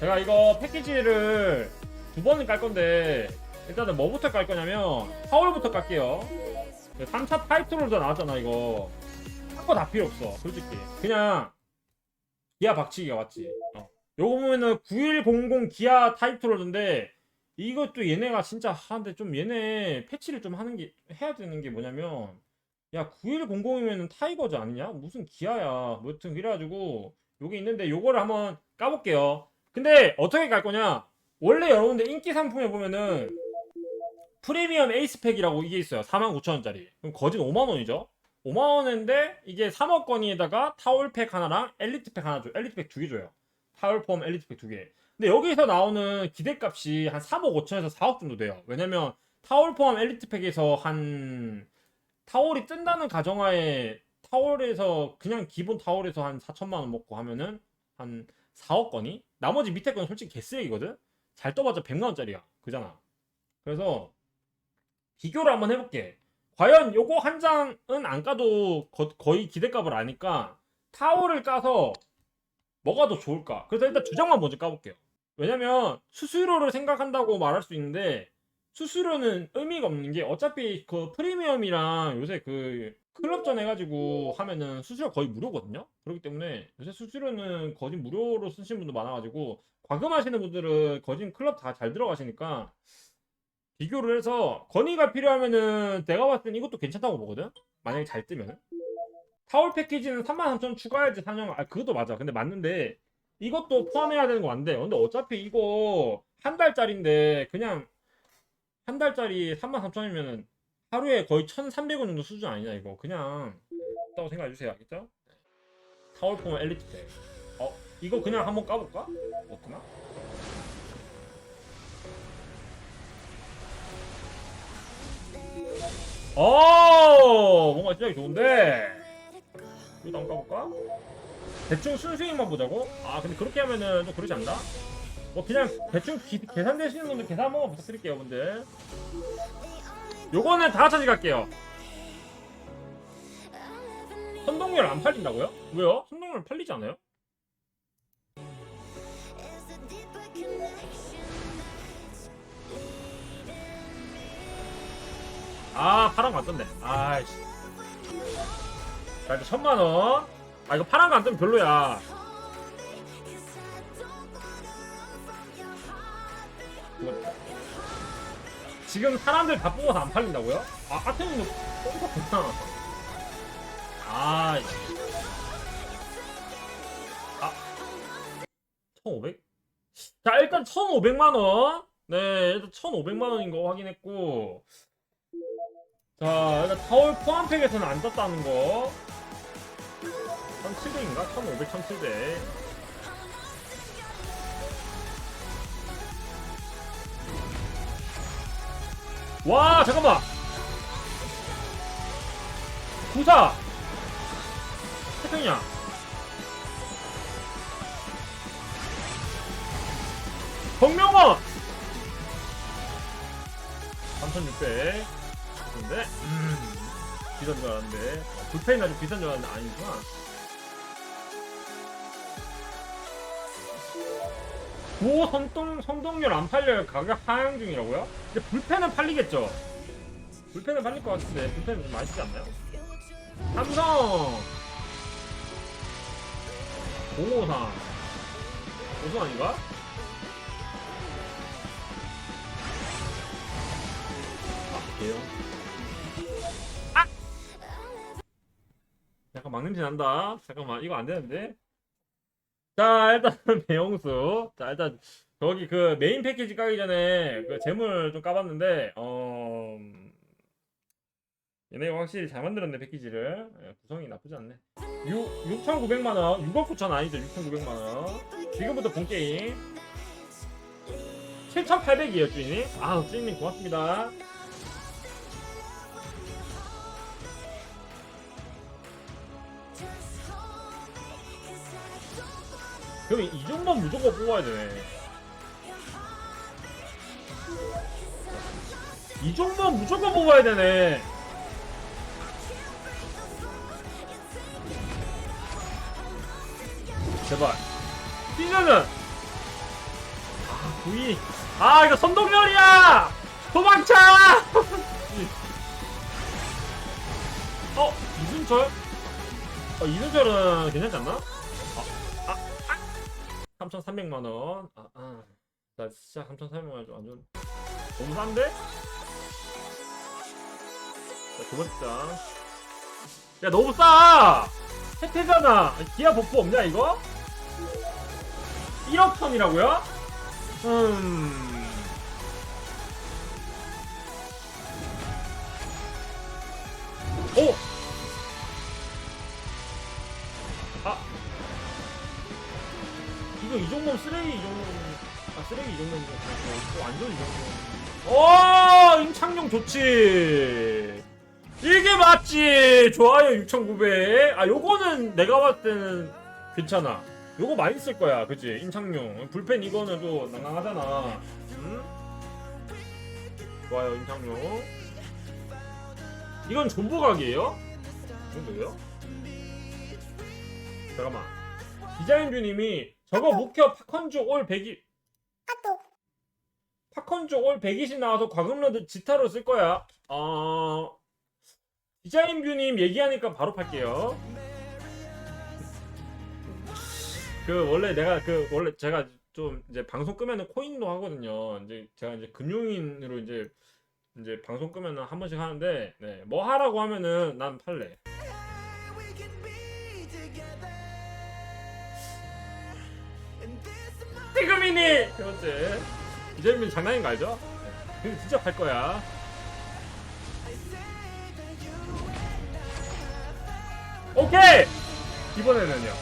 제가 이거 패키지를 두 번을 깔 건데 일단은 뭐부터 깔 거냐면 파월부터 깔게요. 3차 타이틀로도 나왔잖아 이거. 한거다 필요 없어 솔직히. 그냥 기아 박치기가 맞지. 어. 요거 보면은 9100 기아 타이틀로드인데 이것도 얘네가 진짜 하는데 좀 얘네 패치를 좀 하는 게 해야 되는 게 뭐냐면 야 9100이면은 타이거즈 아니냐? 무슨 기아야? 뭐 여튼 그래가지고 요게 있는데 요거를 한번 까볼게요 근데 어떻게 갈 거냐? 원래 여러분들 인기 상품에 보면은 프리미엄 에이스팩이라고 이게 있어요. 49,000원짜리. 그럼 거진 5만원이죠? 5만원인데 이게 3억 건에다가 타올팩 하나랑 엘리트팩 하나 줘요 엘리트팩 두 개 줘요. 타올폼 엘리트팩 두 개. 근데 여기서 나오는 기대값이 한 3억 5천에서 4억 정도 돼요. 왜냐면 타올폼 엘리트팩에서 한 타월이 뜬다는 가정하에 타월에서 그냥 기본 타월에서 한 4천만 원 먹고 하면은 한 4억 건이 나머지 밑에 건 솔직히 개쓰레기거든? 잘 떠봤자 100만 원짜리야. 그잖아. 그래서 비교를 한번 해볼게. 과연 요거 한 장은 안 까도 거, 거의 기대값을 아니까 타월을 까서 더 좋을까? 그래서 일단 두 장만 먼저 까볼게요. 왜냐면 수수료를 생각한다고 말할 수 있는데 수수료는 의미가 없는 게 어차피 그 프리미엄이랑 요새 그 클럽전 해가지고 하면은 수수료 거의 무료거든요. 그렇기 때문에 요새 수수료는 거의 무료로 쓰시는 분도 많아가지고 과금하시는 분들은 거진 클럽 다 잘 들어가시니까 비교를 해서 건의가 필요하면은 내가 봤을 땐 이것도 괜찮다고 보거든. 만약에 잘 뜨면은 타월 패키지는 33,000원 추가해야지 4년 아 그것도 맞아. 근데 맞는데 이것도 포함해야 되는 거 맞는데 근데 어차피 이거 한 달짜리인데 그냥 한 달짜리 33,000원이면은 하루에 거의 1,300원 정도 수준 아니냐 이거 그냥 있다고 생각해 주세요 알겠죠? 타월폼 엘리트 백 어? 이거 그냥 한번 까볼까? 어떠나? 어 뭔가 시작이 좋은데 이거 한번 까볼까? 대충 순수익만 보자고? 아 근데 그렇게 하면은 좀 그러지 않나? 뭐 그냥 대충 기- 계산되시는 분들 계산 한 번만 부탁드릴게요 분들 요거는 다 같이 갈게요 선동열 안 팔린다고요? 왜요? 선동열 팔리지 않아요? 아 파란 거안 떴네 아이씨 자 일단 천만원 아 이거 파란 거안 뜨면 별로야 지금 사람들 다 뽑아서 안 팔린다고요? 아 아테님도 뽑았구나 아. 아 1500? 자 일단 1500만원 네 일단 1500만원인 거 확인했고 자 일단 타월 포함팩에서는 안 떴다는 거 1700인가? 1500, 1700 와 잠깐만. 구사. 태평양. 정명원. 3600 근데 음 비싼 줄 알았는데 어, 불펜이 아주 비싼 줄 알았는데 아니구나 고 선동, 선동열 안 팔려요 가격 하향 중이라고요? 근데 불펜은 팔리겠죠? 불펜은 팔릴 것 같은데 불펜은 좀 맛있지 않나요? 삼성 053 고수 아닌가? 아 그래요? 아! 약간 막 냄새 난다 잠깐만 이거 안 되는데 자 일단 배영수. 자 일단 거기 그 메인 패키지 까기 전에 그 재물 좀 까봤는데 어 얘네가 확실히 잘 만들었네 패키지를. 예, 구성이 나쁘지 않네. 6 6,900만원. 6억 9천 아니죠 6,900만원. 지금부터 본 게임. 7,800이에요 주인님 아 주인님 고맙습니다 그럼 이 정도는 무조건 뽑아야 되네. 이 정도는 무조건 뽑아야 되네. 제발. 시즌은 V 아 이거 선동열이야! 도망쳐! 어 이순철? 어 이순철은 괜찮지 않나? 아, 아, 아. 3,300만 원 아, 아. 나 진짜 3,300만 원좀 완전 너무 싼데 자, 두 번째 장. 야 너무 싸 혜태잖아 기아 복부 없냐 이거 1억 턴이라고요? 음. 오! 이거 이 정도면 쓰레기 이 정도면. 아, 쓰레기 이 정도면. 어, 완전 이 정도. 오! 임창용 좋지! 이게 맞지! 좋아요, 6,900. 아, 요거는 내가 봤을 때는 괜찮아. 요거 많이 쓸 거야, 그치? 임창용. 불펜 이거는 또 낭낭하잖아. 응? 좋아요, 임창용. 이건 존버각이에요? 정도요? 잠깐만. 디자인뷰님이 저거 목표 팝컨주 올 100이 팝컨주 올 120이 나와서 과금러드 지타로 쓸 거야. 어... 디자인 뷰님 얘기하니까 바로 팔게요. 그 원래 내가 그 원래 제가 좀 이제 방송 끄면은 코인도 하거든요. 이제 제가 이제 금융인으로 이제 이제 방송 끄면은 한 번씩 하는데 네, 뭐 하라고 하면은 난 팔래. 지금이니 그렇지. 이재민 장난인 거 알죠? 진짜 팔 거야. 오케이 이번에는요.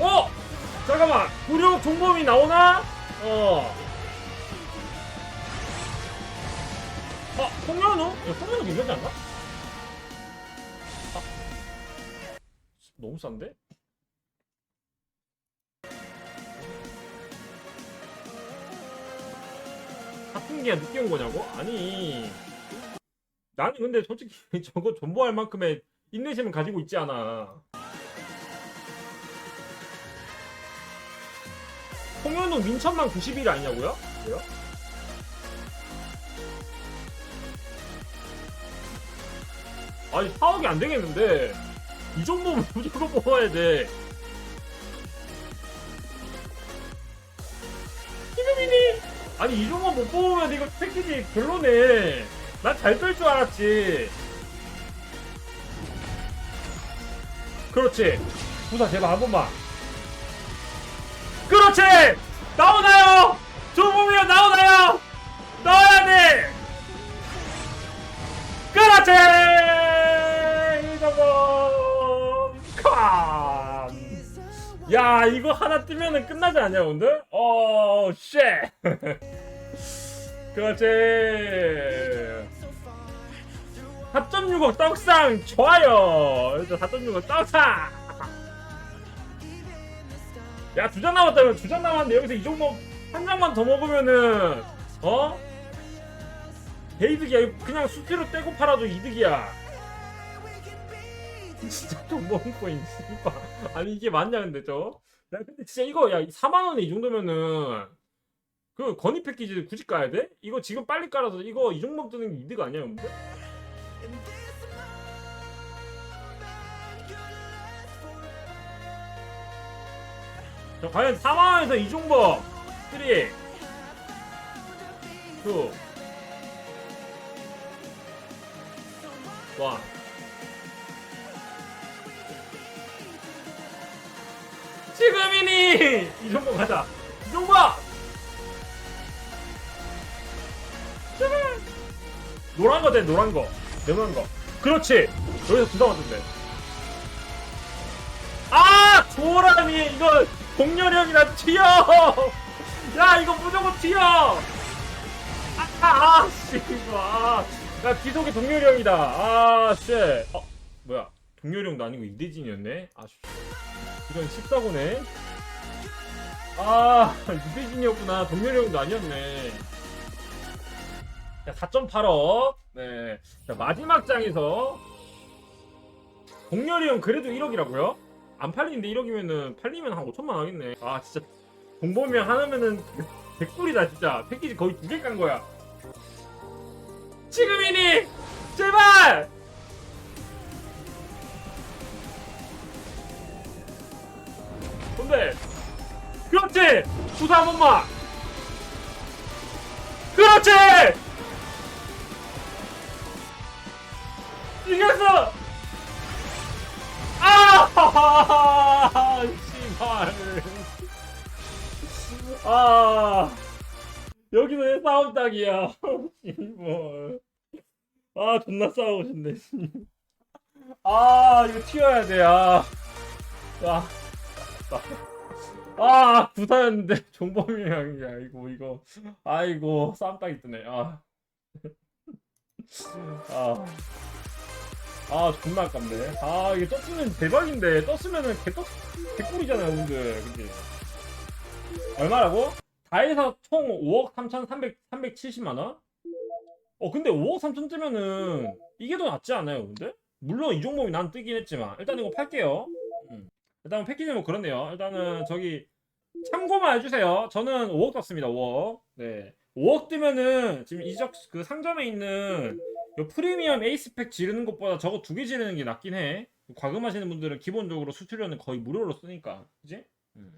어 잠깐만 구룡 종범이 나오나? 어. 아, 송현우? 야, 송현우 괜찮지 않나? 아, 너무 싼데? 게 늦게 온 거냐고? 아니. 나는 근데 솔직히 저거 존버할 만큼의 인내심을 가지고 있지 않아. 송현우 민천만 90일 아니냐고요? 왜요? 아니 4억이 안 되겠는데 이 정도면 무조건 뽑아야 돼. 아니 이 정도 못 뽑으면 이거 패키지 별로네. 난 잘 뺄 줄 알았지. 그렇지. 부사 제발 한 번만. 그렇지. 나오나요? 조범이요 나오나요? 나와야 돼. 그렇지! 이정도 칸! 야, 이거 하나 뜨면은 끝나지 않냐, 오늘? 어, 쉣! 그렇지! 4.65 떡상 좋아요! 일단 4.65 떡상! 야, 두 장 남았다면 두 장 남았는데 여기서 이 정도 한 장만 더 먹으면은, 어? 개이득이야. 이거 그냥 수치로 떼고 팔아도 이득이야. 진짜 좀 먹은 거인 씨발. 아니 이게 맞냐 근데 저? 야 근데 진짜 이거 야 4만 원에 이 정도면은 그 건의 패키지 굳이 까야 돼? 이거 지금 빨리 깔아서 이거 이 정도 뜨는 게 이득 아니야 근데? 자 과연 4만 원에서 이 정도? 3 2 1 지금이니! 이 정도 가자. 이 정도 노란 거 돼 노란 거. 노란 거. 그렇지. 여기서 두장 왔던데 아 조라니 이거 공렬형이라 튀어. 야 이거 무조건 튀어. 아씨 이거. 아, 야 기속이 동렬형이다. 아 씨. 어 뭐야? 동렬형도 아니고 이대진이었네? 아씨. 이런 14고네. 아, 유대진이었구나. 동료형도 아니었네. 자, 4.8억. 네. 자, 마지막 장에서. 동렬이 형 그래도 1억이라고요? 안 팔리는데 1억이면은 팔리면 한 5천만 하겠네. 아, 진짜. 공범이랑 하면은 개꿀이다 진짜 패키지 거의 두 개 깐 거야 지금이니 제발 근데 그렇지 부사 한 번만 그렇지 이겼어 아! 씨발. 아. 여기서 왜 싸움 딱이야? 씨발. 아 존나 싸우고 싶네 아 이거 튀어야 돼 아. 아, 아 부사였는데 종범이랑 야 이거 이거. 아이고 싸움 딱이 뜨네. 아. 아. 아 존나 아깝네. 아 이게 떴으면 대박인데. 떴으면은 개떡 개꿀이잖아요 근데. 그치 얼마라고? 다 해서 총 5억 3,300 370만원? 어 근데 5억 3천 뜨면은 이게 더 낫지 않아요 근데? 물론 이 종목이 난 뜨긴 했지만. 일단 이거 팔게요. 음. 일단 패키지 뭐 그렇네요. 일단은 저기 참고만 해주세요. 저는 5억 떴습니다 5억. 네. 5억 뜨면은 지금 이적 그 상점에 있는 요 프리미엄 에이스팩 지르는 것보다 저거 두 개 지르는 게 낫긴 해 과금하시는 분들은 기본적으로 수수료는 거의 무료로 쓰니까 그지? 음.